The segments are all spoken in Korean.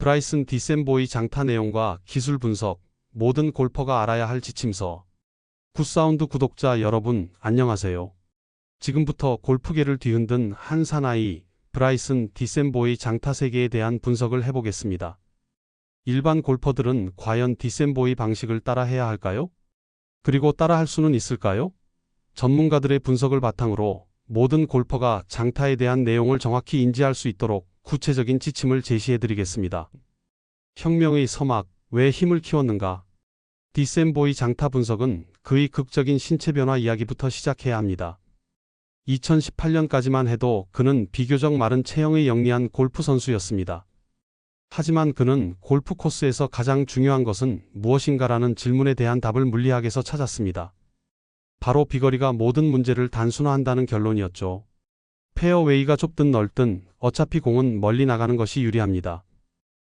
브라이슨 디셈보의 장타 내용과 기술 분석, 모든 골퍼가 알아야 할 지침서. 굿사운드 구독자 여러분, 안녕하세요. 지금부터 골프계를 뒤흔든 한 사나이, 브라이슨 디셈보의 장타 세계에 대한 분석을 해보겠습니다. 일반 골퍼들은 과연 디셈보의 방식을 따라 해야 할까요? 그리고 따라 할 수는 있을까요? 전문가들의 분석을 바탕으로 모든 골퍼가 장타에 대한 내용을 정확히 인지할 수 있도록 구체적인 지침을 제시해 드리겠습니다. 혁명의 서막, 왜 힘을 키웠는가? 디셈보의 장타 분석은 그의 극적인 신체 변화 이야기부터 시작해야 합니다. 2018년까지만 해도 그는 비교적 마른 체형의 영리한 골프 선수였습니다. 하지만 그는 골프 코스에서 가장 중요한 것은 무엇인가라는 질문에 대한 답을 물리학에서 찾았습니다. 바로 비거리가 모든 문제를 단순화한다는 결론이었죠. 페어웨이가 좁든 넓든 어차피 공은 멀리 나가는 것이 유리합니다.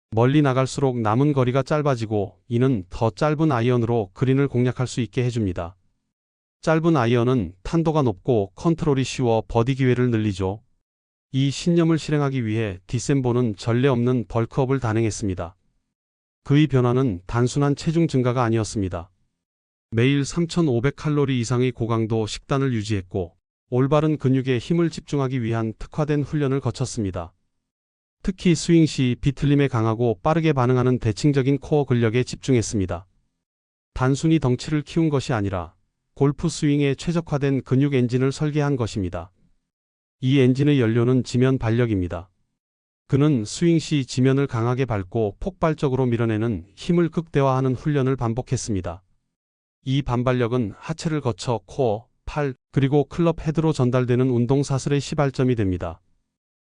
멀리 나갈수록 남은 거리가 짧아지고 이는 더 짧은 아이언으로 그린을 공략할 수 있게 해줍니다. 짧은 아이언은 탄도가 높고 컨트롤이 쉬워 버디 기회를 늘리죠. 이 신념을 실행하기 위해 디셈보는 전례 없는 벌크업을 단행했습니다. 그의 변화는 단순한 체중 증가가 아니었습니다. 매일 3,500칼로리 이상의 고강도 식단을 유지했고 올바른 근육에 힘을 집중하기 위한 특화된 훈련을 거쳤습니다. 특히 스윙 시 비틀림에 강하고 빠르게 반응하는 대칭적인 코어 근력에 집중했습니다. 단순히 덩치를 키운 것이 아니라 골프 스윙에 최적화된 근육 엔진을 설계한 것입니다. 이 엔진의 연료는 지면 발력입니다. 그는 스윙 시 지면을 강하게 밟고 폭발적으로 밀어내는 힘을 극대화하는 훈련을 반복했습니다. 이 반발력은 하체를 거쳐 코어, 팔, 그리고 클럽 헤드로 전달되는 운동 사슬의 시발점이 됩니다.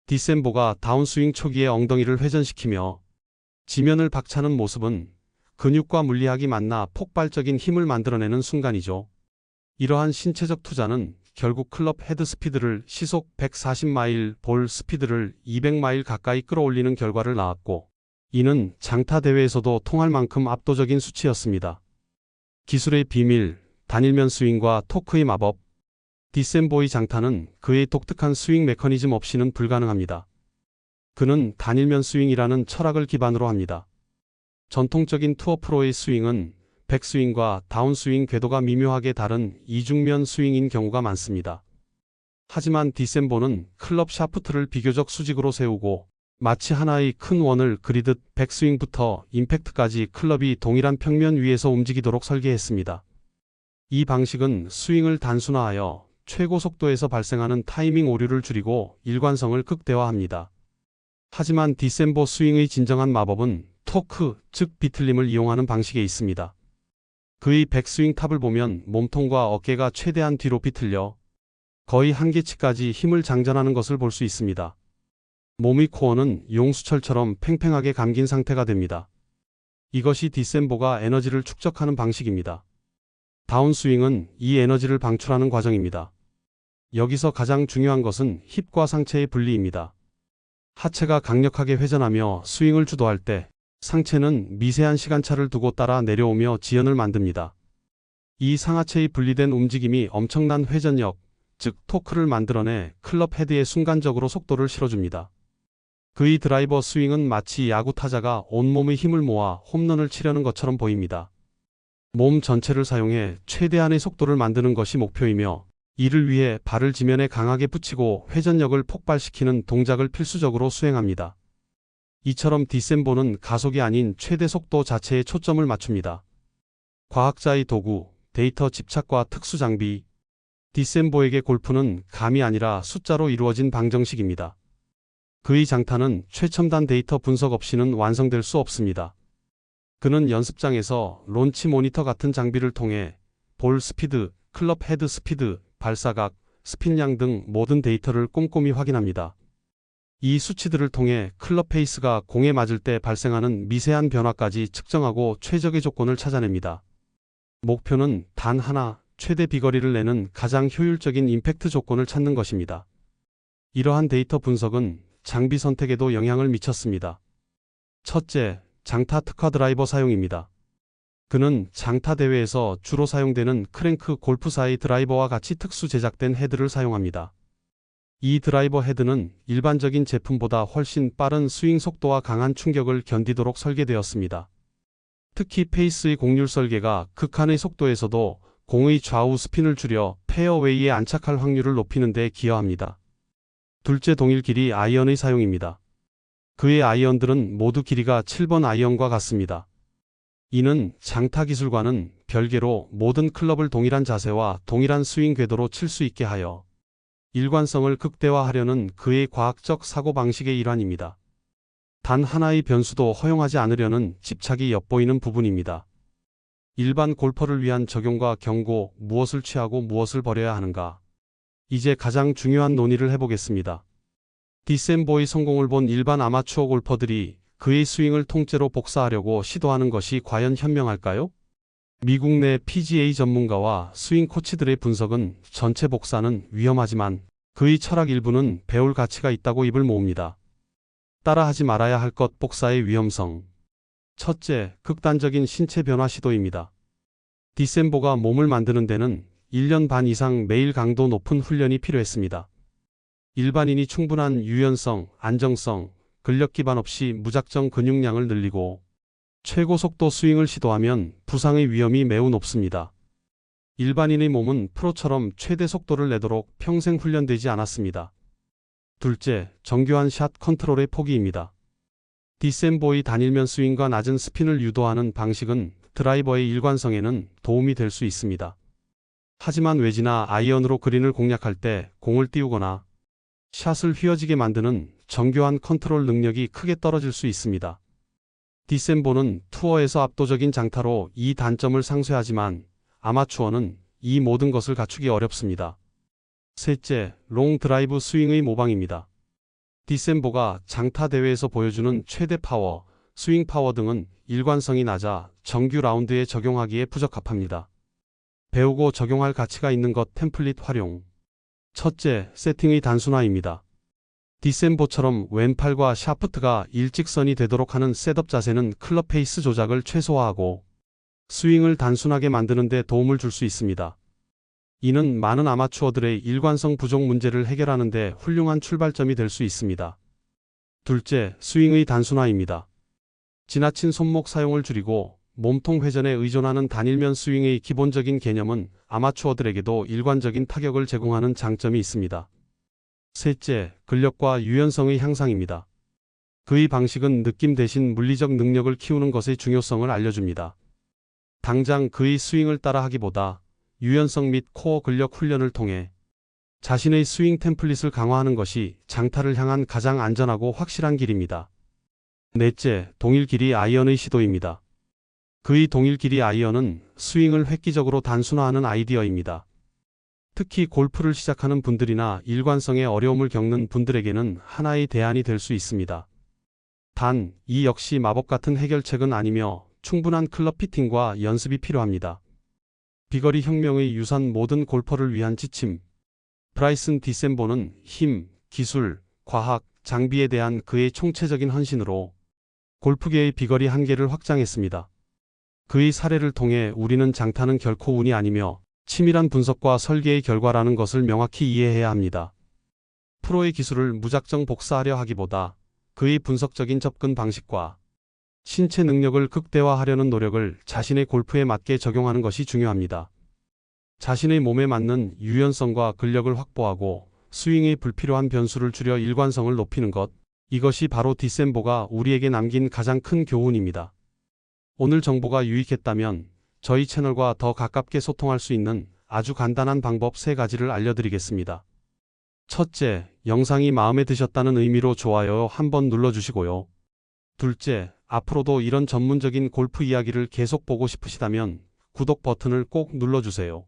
디셈보가 다운스윙 초기에 엉덩이를 회전시키며 지면을 박차는 모습은 근육과 물리학이 만나 폭발적인 힘을 만들어내는 순간이죠. 이러한 신체적 투자는 결국 클럽 헤드 스피드를 시속 140마일, 볼 스피드를 200마일 가까이 끌어올리는 결과를 낳았고, 이는 장타 대회에서도 통할 만큼 압도적인 수치였습니다. 기술의 비밀, 단일면 스윙과 토크의 마법, 디셈보의 장타는 그의 독특한 스윙 메커니즘 없이는 불가능합니다. 그는 단일면 스윙이라는 철학을 기반으로 합니다. 전통적인 투어 프로의 스윙은 백스윙과 다운스윙 궤도가 미묘하게 다른 이중면 스윙인 경우가 많습니다. 하지만 디셈보는 클럽 샤프트를 비교적 수직으로 세우고 마치 하나의 큰 원을 그리듯 백스윙부터 임팩트까지 클럽이 동일한 평면 위에서 움직이도록 설계했습니다. 이 방식은 스윙을 단순화하여 최고 속도에서 발생하는 타이밍 오류를 줄이고 일관성을 극대화합니다. 하지만 디셈보 스윙의 진정한 마법은 토크, 즉 비틀림을 이용하는 방식에 있습니다. 그의 백스윙 탑을 보면 몸통과 어깨가 최대한 뒤로 비틀려 거의 한계치까지 힘을 장전하는 것을 볼 수 있습니다. 몸의 코어는 용수철처럼 팽팽하게 감긴 상태가 됩니다. 이것이 디셈보가 에너지를 축적하는 방식입니다. 다운스윙은 이 에너지를 방출하는 과정입니다. 여기서 가장 중요한 것은 힙과 상체의 분리입니다. 하체가 강력하게 회전하며 스윙을 주도할 때 상체는 미세한 시간차를 두고 따라 내려오며 지연을 만듭니다. 이 상하체의 분리된 움직임이 엄청난 회전력, 즉 토크를 만들어내 클럽 헤드에 순간적으로 속도를 실어줍니다. 그의 드라이버 스윙은 마치 야구 타자가 온몸의 힘을 모아 홈런을 치려는 것처럼 보입니다. 몸 전체를 사용해 최대한의 속도를 만드는 것이 목표이며 이를 위해 발을 지면에 강하게 붙이고 회전력을 폭발시키는 동작을 필수적으로 수행합니다. 이처럼 디셈보는 가속이 아닌 최대 속도 자체에 초점을 맞춥니다. 과학자의 도구, 데이터 집착과 특수 장비. 디셈보에게 골프는 감이 아니라 숫자로 이루어진 방정식입니다. 그의 장타는 최첨단 데이터 분석 없이는 완성될 수 없습니다. 그는 연습장에서 론치 모니터 같은 장비를 통해 볼 스피드, 클럽 헤드 스피드, 발사각, 스핀량 등 모든 데이터를 꼼꼼히 확인합니다. 이 수치들을 통해 클럽 페이스가 공에 맞을 때 발생하는 미세한 변화까지 측정하고 최적의 조건을 찾아냅니다. 목표는 단 하나, 최대 비거리를 내는 가장 효율적인 임팩트 조건을 찾는 것입니다. 이러한 데이터 분석은 장비 선택에도 영향을 미쳤습니다. 첫째, 장타 특화 드라이버 사용입니다. 그는 장타 대회에서 주로 사용되는 크랭크 골프사의 드라이버와 같이 특수 제작된 헤드를 사용합니다. 이 드라이버 헤드는 일반적인 제품보다 훨씬 빠른 스윙 속도와 강한 충격을 견디도록 설계되었습니다. 특히 페이스의 곡률 설계가 극한의 속도에서도 공의 좌우 스핀을 줄여 페어웨이에 안착할 확률을 높이는 데 기여합니다. 둘째 동일 길이 아이언의 사용입니다. 그의 아이언들은 모두 길이가 7번 아이언과 같습니다. 이는 장타 기술과는 별개로 모든 클럽을 동일한 자세와 동일한 스윙 궤도로 칠 수 있게 하여 일관성을 극대화하려는 그의 과학적 사고방식의 일환입니다. 단 하나의 변수도 허용하지 않으려는 집착이 엿보이는 부분입니다. 일반 골퍼를 위한 적용과 경고, 무엇을 취하고 무엇을 버려야 하는가. 이제 가장 중요한 논의를 해보겠습니다. 디셈보의 성공을 본 일반 아마추어 골퍼들이 그의 스윙을 통째로 복사하려고 시도하는 것이 과연 현명할까요? 미국 내 PGA 전문가와 스윙 코치들의 분석은 전체 복사는 위험하지만 그의 철학 일부는 배울 가치가 있다고 입을 모읍니다. 따라하지 말아야 할 것 복사의 위험성. 첫째, 극단적인 신체 변화 시도입니다. 디셈보가 몸을 만드는 데는 1년 반 이상 매일 강도 높은 훈련이 필요했습니다. 일반인이 충분한 유연성, 안정성, 근력 기반 없이 무작정 근육량을 늘리고 최고 속도 스윙을 시도하면 부상의 위험이 매우 높습니다. 일반인의 몸은 프로처럼 최대 속도를 내도록 평생 훈련되지 않았습니다. 둘째, 정교한 샷 컨트롤의 포기입니다. 디셈보의 단일면 스윙과 낮은 스핀을 유도하는 방식은 드라이버의 일관성에는 도움이 될 수 있습니다. 하지만 외지나 아이언으로 그린을 공략할 때 공을 띄우거나 샷을 휘어지게 만드는 정교한 컨트롤 능력이 크게 떨어질 수 있습니다. 디셈보는 투어에서 압도적인 장타로 이 단점을 상쇄하지만 아마추어는 이 모든 것을 갖추기 어렵습니다. 셋째, 롱 드라이브 스윙의 모방입니다. 디셈보가 장타 대회에서 보여주는 최대 파워, 스윙 파워 등은 일관성이 낮아 정규 라운드에 적용하기에 부적합합니다. 배우고 적용할 가치가 있는 것 템플릿 활용. 첫째, 세팅의 단순화입니다. 디셈보처럼 왼팔과 샤프트가 일직선이 되도록 하는 셋업 자세는 클럽 페이스 조작을 최소화하고 스윙을 단순하게 만드는 데 도움을 줄 수 있습니다. 이는 많은 아마추어들의 일관성 부족 문제를 해결하는 데 훌륭한 출발점이 될 수 있습니다. 둘째, 스윙의 단순화입니다. 지나친 손목 사용을 줄이고 몸통 회전에 의존하는 단일면 스윙의 기본적인 개념은 아마추어들에게도 일관적인 타격을 제공하는 장점이 있습니다. 셋째, 근력과 유연성의 향상입니다. 그의 방식은 느낌 대신 물리적 능력을 키우는 것의 중요성을 알려줍니다. 당장 그의 스윙을 따라하기보다 유연성 및 코어 근력 훈련을 통해 자신의 스윙 템플릿을 강화하는 것이 장타를 향한 가장 안전하고 확실한 길입니다. 넷째, 동일 길이 아이언의 시도입니다. 그의 동일 길이 아이언은 스윙을 획기적으로 단순화하는 아이디어입니다. 특히 골프를 시작하는 분들이나 일관성에 어려움을 겪는 분들에게는 하나의 대안이 될 수 있습니다. 단, 이 역시 마법 같은 해결책은 아니며 충분한 클럽 피팅과 연습이 필요합니다. 비거리 혁명의 유산 모든 골퍼를 위한 지침. 브라이슨 디셈보는 힘, 기술, 과학, 장비에 대한 그의 총체적인 헌신으로 골프계의 비거리 한계를 확장했습니다. 그의 사례를 통해 우리는 장타는 결코 운이 아니며 치밀한 분석과 설계의 결과라는 것을 명확히 이해해야 합니다. 프로의 기술을 무작정 복사하려 하기보다 그의 분석적인 접근 방식과 신체 능력을 극대화하려는 노력을 자신의 골프에 맞게 적용하는 것이 중요합니다. 자신의 몸에 맞는 유연성과 근력을 확보하고 스윙의 불필요한 변수를 줄여 일관성을 높이는 것, 이것이 바로 디셈보가 우리에게 남긴 가장 큰 교훈입니다. 오늘 정보가 유익했다면 저희 채널과 더 가깝게 소통할 수 있는 아주 간단한 방법 3가지를 알려드리겠습니다. 첫째, 영상이 마음에 드셨다는 의미로 좋아요 한번 눌러주시고요. 둘째, 앞으로도 이런 전문적인 골프 이야기를 계속 보고 싶으시다면 구독 버튼을 꼭 눌러주세요.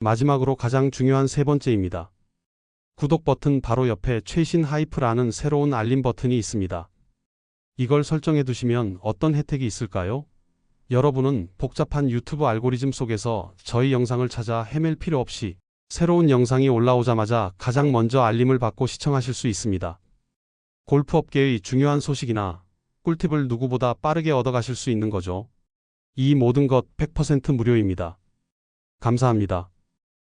마지막으로 가장 중요한 세 번째입니다. 구독 버튼 바로 옆에 최신 하이프라는 새로운 알림 버튼이 있습니다. 이걸 설정해 두시면 어떤 혜택이 있을까요? 여러분은 복잡한 유튜브 알고리즘 속에서 저희 영상을 찾아 헤맬 필요 없이 새로운 영상이 올라오자마자 가장 먼저 알림을 받고 시청하실 수 있습니다. 골프 업계의 중요한 소식이나 꿀팁을 누구보다 빠르게 얻어가실 수 있는 거죠. 이 모든 것 100% 무료입니다. 감사합니다.